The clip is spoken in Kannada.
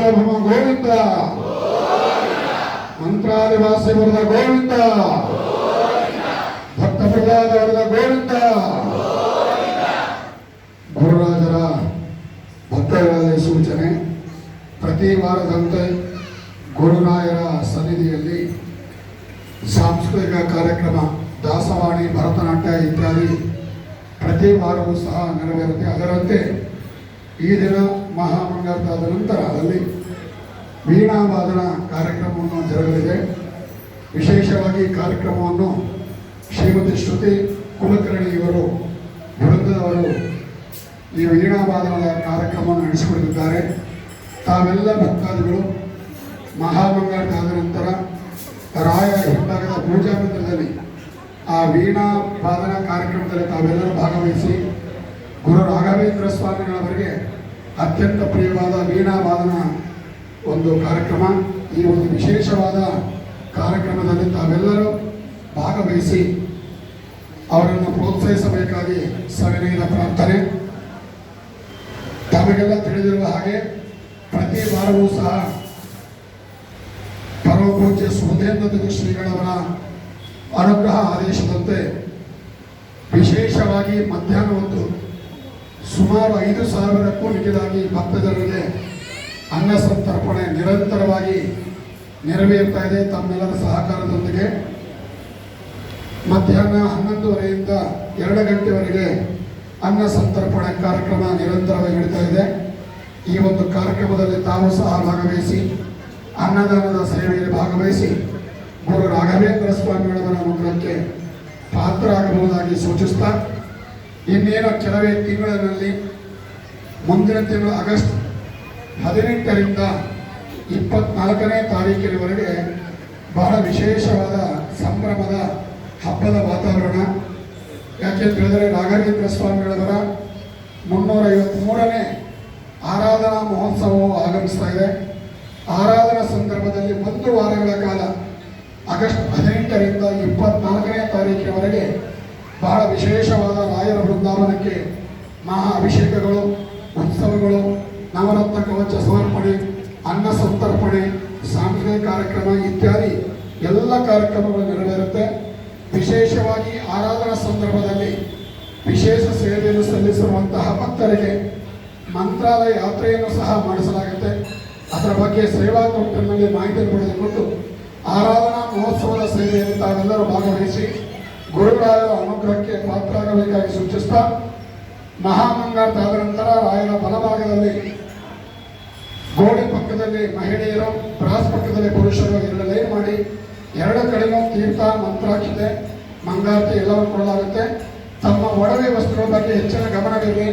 ಸಾರ್ವಭೌಮ ಗೋವಿಂದ. ಮಂತ್ರಾದಿವಾಸಿ ಬರೆದ ಗೋವಿಂದ. ಭಕ್ತ ಪ್ರಹ್ಲಾದ ಬರೆದ ಗೋವಿಂದ. ಗುರುರಾಜರ ಭಕ್ತರಾದ ಸೂಚನೆ. ಪ್ರತಿ ವಾರದಂತೆ ಗುರುರಾಯರ ಸನ್ನಿಧಿಯಲ್ಲಿ ಸಾಂಸ್ಕೃತಿಕ ಕಾರ್ಯಕ್ರಮ, ದಾಸವಾಣಿ, ಭರತನಾಟ್ಯ ಇತ್ಯಾದಿ ಪ್ರತಿ ವಾರವೂ ಸಹ ನೆರವೇರುತ್ತೆ. ಅದರಂತೆ ಈ ದಿನ ಮಹಾಮಂಗಳಾರದ ನಂತರ ಅಲ್ಲಿ ವೀಣಾವಾದನ ಕಾರ್ಯಕ್ರಮವನ್ನು ಜರುಗಲಿದೆ. ವಿಶೇಷವಾಗಿ ಕಾರ್ಯಕ್ರಮವನ್ನು ಶ್ರೀಮತಿ ಶ್ರುತಿ ಕುಲಕರ್ಣಿ ಇವರು ವೃದ್ಧದವರು ಈ ವೀಣಾವಾದನದ ಕಾರ್ಯಕ್ರಮವನ್ನು ನಡೆಸಿಕೊಡುತ್ತಿದ್ದಾರೆ. ತಾವೆಲ್ಲ ಭಕ್ತಾದಿಗಳು ಮಹಾಮಂಗಳಾರದ ನಂತರ ರಾಯ ಹಿಂಭಾಗದ ಪೂಜಾ ಮಂದಿರದಲ್ಲಿ ಆ ವೀಣಾ ವಾದನ ಕಾರ್ಯಕ್ರಮದಲ್ಲಿ ತಾವೆಲ್ಲರೂ ಭಾಗವಹಿಸಿ ಗುರು ರಾಘವೇಂದ್ರ ಸ್ವಾಮಿಗಳವರಿಗೆ ಅತ್ಯಂತ ಪ್ರಿಯವಾದ ವೀಣಾ ವಾದನ ಒಂದು ಕಾರ್ಯಕ್ರಮ. ಈ ಒಂದು ವಿಶೇಷವಾದ ಕಾರ್ಯಕ್ರಮದಲ್ಲಿ ತಾವೆಲ್ಲರೂ ಭಾಗವಹಿಸಿ ಅವರನ್ನು ಪ್ರೋತ್ಸಾಹಿಸಬೇಕಾಗಿ ಸವಿನಯದ ಪ್ರಾರ್ಥನೆ. ತಮಗೆಲ್ಲ ತಿಳಿದಿರುವ ಹಾಗೆ ಪ್ರತಿ ವಾರವೂ ಸಹ ಪರಮಪೂಜ್ಯ ಸುಧೇಂದ್ರ ಶ್ರೀಗಳವರ ಅನುಗ್ರಹ ಆದೇಶದಂತೆ ವಿಶೇಷವಾಗಿ ಮಧ್ಯಾಹ್ನ ಹೊತ್ತು ಸುಮಾರು ಐದು ಸಾವಿರಕ್ಕೂ ಮಿಗಿಲಾಗಿ ಭಕ್ತಜನರಿಗೆ ಅನ್ನ ಸಂತರ್ಪಣೆ ನಿರಂತರವಾಗಿ ನೆರವೇರ್ತಾ ಇದೆ ತಮ್ಮೆಲ್ಲರ ಸಹಕಾರದೊಂದಿಗೆ. ಮಧ್ಯಾಹ್ನ ಹನ್ನೊಂದುವರೆಯಿಂದ ಎರಡು ಗಂಟೆವರೆಗೆ ಅನ್ನ ಸಂತರ್ಪಣೆ ಕಾರ್ಯಕ್ರಮ ನಿರಂತರವಾಗಿ ನಡೀತಾ ಇದೆ. ಈ ಒಂದು ಕಾರ್ಯಕ್ರಮದಲ್ಲಿ ತಾವು ಸಹ ಭಾಗವಹಿಸಿ, ಅನ್ನದಾನದ ಸೇವೆಯಲ್ಲಿ ಭಾಗವಹಿಸಿ, ಗುರು ರಾಘವೇಂದ್ರ ಸ್ವಾಮಿಗಳವರ ಪಾತ್ರ ಆಗಿರುವುದಾಗಿ ಸೂಚಿಸ್ತಾ ಇನ್ನೇನು ಕೆಲವೇ ತಿಂಗಳಲ್ಲಿ, ಮುಂದಿನ ತಿಂಗಳು ಆಗಸ್ಟ್ ಹದಿನೆಂಟರಿಂದ ಇಪ್ಪತ್ನಾಲ್ಕನೇ ತಾರೀಕಿನವರೆಗೆ ಬಹಳ ವಿಶೇಷವಾದ ಸಂಭ್ರಮದ ಹಬ್ಬದ ವಾತಾವರಣ. ಯಾಕೆ ಅಂತ ಹೇಳಿದರೆ ರಾಘವೇಂದ್ರ ಸ್ವಾಮಿಗಳವರ ಮುನ್ನೂರ ಐವತ್ತ್ಮೂರನೇ ಆರಾಧನಾ ಮಹೋತ್ಸವವು ಆಗಮಿಸ್ತಾ ಇದೆ. ಆರಾಧನಾ ಸಂದರ್ಭದಲ್ಲಿ ಒಂದು ವಾರಗಳ ಕಾಲ ಆಗಸ್ಟ್ ಹದಿನೆಂಟರಿಂದ ಇಪ್ಪತ್ನಾಲ್ಕನೇ ತಾರೀಕಿನವರೆಗೆ ಬಹಳ ವಿಶೇಷವಾದ ಬೃಂದಾವನಕ್ಕೆ ಮಹಾ ಅಭಿಷೇಕಗಳು, ಉತ್ಸವಗಳು, ನವರತ್ನ ಕವಚ ಸಮರ್ಪಣೆ, ಅನ್ನ ಸಂತರ್ಪಣೆ ಸಾಂಸ್ಕೃತಿಕ ಕಾರ್ಯಕ್ರಮ ಇತ್ಯಾದಿ ಎಲ್ಲ ಕಾರ್ಯಕ್ರಮಗಳು ನೆರವೇರುತ್ತೆ. ವಿಶೇಷವಾಗಿ ಆರಾಧನಾ ಸಂದರ್ಭದಲ್ಲಿ ವಿಶೇಷ ಸೇವೆಯನ್ನು ಸಲ್ಲಿಸಿರುವಂತಹ ಭಕ್ತರಿಗೆ ಮಂತ್ರಾಲಯ ಯಾತ್ರೆಯನ್ನು ಸಹ ಮಾಡಿಸಲಾಗುತ್ತೆ. ಅದರ ಬಗ್ಗೆ ಸೇವಾ ಕೌಂಟರ್ನಲ್ಲಿ ಮಾಹಿತಿಯನ್ನು ಪಡೆದುಕೊಂಡು ಆರಾಧನಾ ಮಹೋತ್ಸವದ ಸೇವೆಯಲ್ಲಿ ತಾವೆಲ್ಲರೂ ಭಾಗವಹಿಸಿ ಗುರುರಾಯರ ಅನುಗ್ರಹಕ್ಕೆ ಪಾತ್ರರಾಗಬೇಕಾಗಿ ಸೂಚಿಸ್ತಾ ಆದ ನಂತರ ರಾಯರ ಬಲಭಾಗದಲ್ಲಿ ಗೋಡೆ ಪಕ್ಕದಲ್ಲಿ ಮಹಿಳೆಯರು, ಬ್ರಾಸ್ ಪಕ್ಕದಲ್ಲಿ ಪುರುಷರು ಎರಡು ಮಾಡಿ, ಎರಡು ಕಡೆಯೂ ತೀರ್ಥ ಮಂತ್ರಾಕ್ಷತೆ ಮಂಗಾರತಿ ಎಲ್ಲವನ್ನು ಕೊಡಲಾಗುತ್ತೆ. ತಮ್ಮ ಒಡವೆ ವಸ್ತುಗಳ ಬಗ್ಗೆ ಹೆಚ್ಚಿನ ಗಮನವಿರಲಿ.